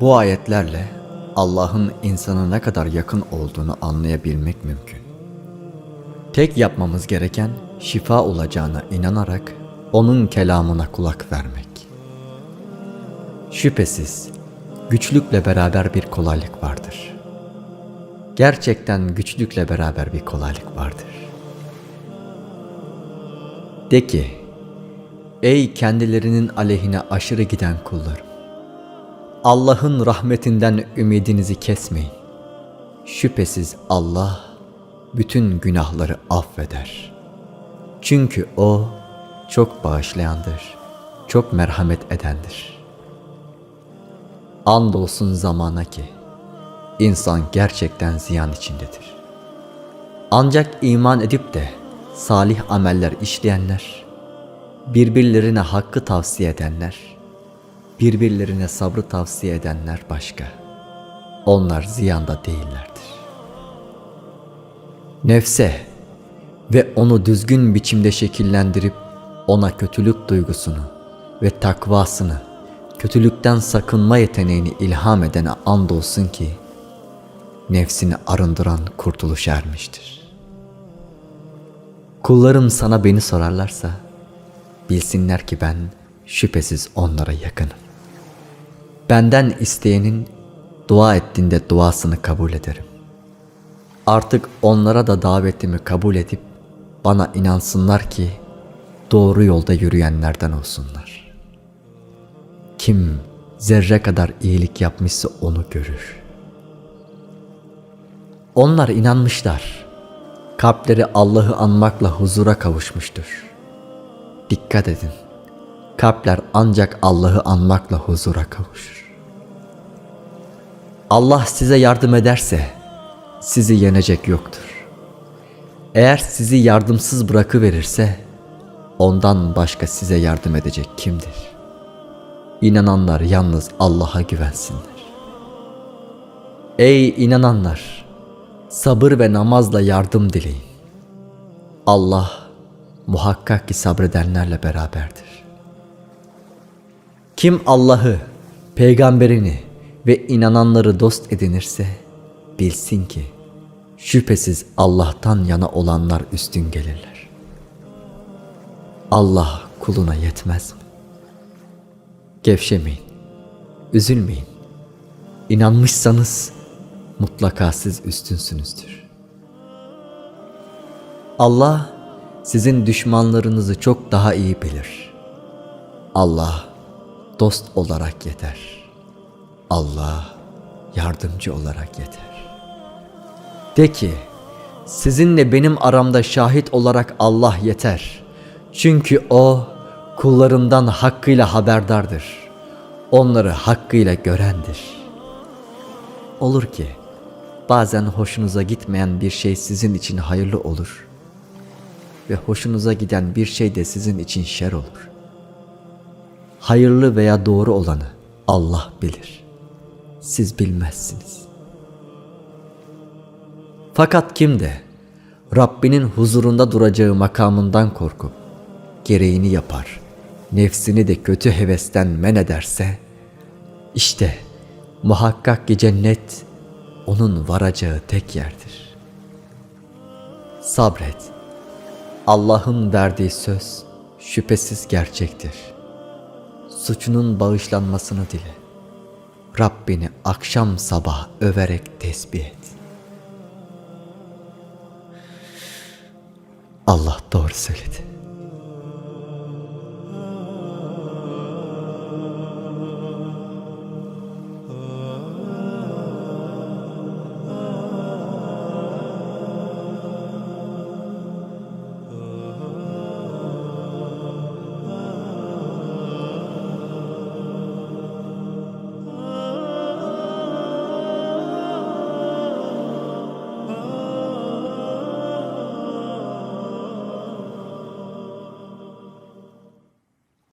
Bu ayetlerle Allah'ın insana ne kadar yakın olduğunu anlayabilmek mümkün. Tek yapmamız gereken şifa olacağına inanarak onun kelamına kulak vermek. Şüphesiz güçlükle beraber bir kolaylık vardır. Gerçekten güçlükle beraber bir kolaylık vardır. De ki, ey kendilerinin aleyhine aşırı giden kullarım. Allah'ın rahmetinden ümidinizi kesmeyin. Şüphesiz Allah bütün günahları affeder. Çünkü O çok bağışlayandır, çok merhamet edendir. Andolsun zamana ki insan gerçekten ziyan içindedir. Ancak iman edip de salih ameller işleyenler, birbirlerine hakkı tavsiye edenler, birbirlerine sabrı tavsiye edenler başka. Onlar ziyanda değillerdir. Nefse ve onu düzgün biçimde şekillendirip ona kötülük duygusunu ve takvasını, kötülükten sakınma yeteneğini ilham edene andolsun ki nefsini arındıran kurtuluş ermiştir. Kullarım sana beni sorarlarsa bilsinler ki ben şüphesiz onlara yakınım. Benden isteyenin dua ettiğinde duasını kabul ederim. Artık onlara da davetimi kabul edip bana inansınlar ki doğru yolda yürüyenlerden olsunlar. Kim zerre kadar iyilik yapmışsa onu görür. Onlar inanmışlar. Kalpleri Allah'ı anmakla huzura kavuşmuştur. Dikkat edin. Kalpler ancak Allah'ı anmakla huzura kavuşur. Allah size yardım ederse sizi yenecek yoktur. Eğer sizi yardımsız bırakıverirse ondan başka size yardım edecek kimdir? İnananlar yalnız Allah'a güvensinler. Ey inananlar! Sabır ve namazla yardım dileyin. Allah muhakkak ki sabredenlerle beraberdir. Kim Allah'ı, peygamberini ve inananları dost edinirse bilsin ki şüphesiz Allah'tan yana olanlar üstün gelirler. Allah kuluna yetmez mi? Gevşemeyin, üzülmeyin. İnanmışsanız mutlaka siz üstünsünüzdür. Allah sizin düşmanlarınızı çok daha iyi bilir. Allah dost olarak yeter. Allah yardımcı olarak yeter. De ki, sizinle benim aramda şahit olarak Allah yeter. Çünkü O kullarından hakkıyla haberdardır. Onları hakkıyla görendir. Olur ki bazen hoşunuza gitmeyen bir şey sizin için hayırlı olur ve hoşunuza giden bir şey de sizin için şer olur. Hayırlı veya doğru olanı Allah bilir. Siz bilmezsiniz. Fakat kim de Rabbinin huzurunda duracağı makamından korkup gereğini yapar, nefsini de kötü hevesten men ederse, işte muhakkak ki cennet onun varacağı tek yerdir. Sabret. Allah'ın verdiği söz şüphesiz gerçektir. Suçunun bağışlanmasını dile. Rabbini akşam sabah överek tesbih et. Allah doğru söyledi.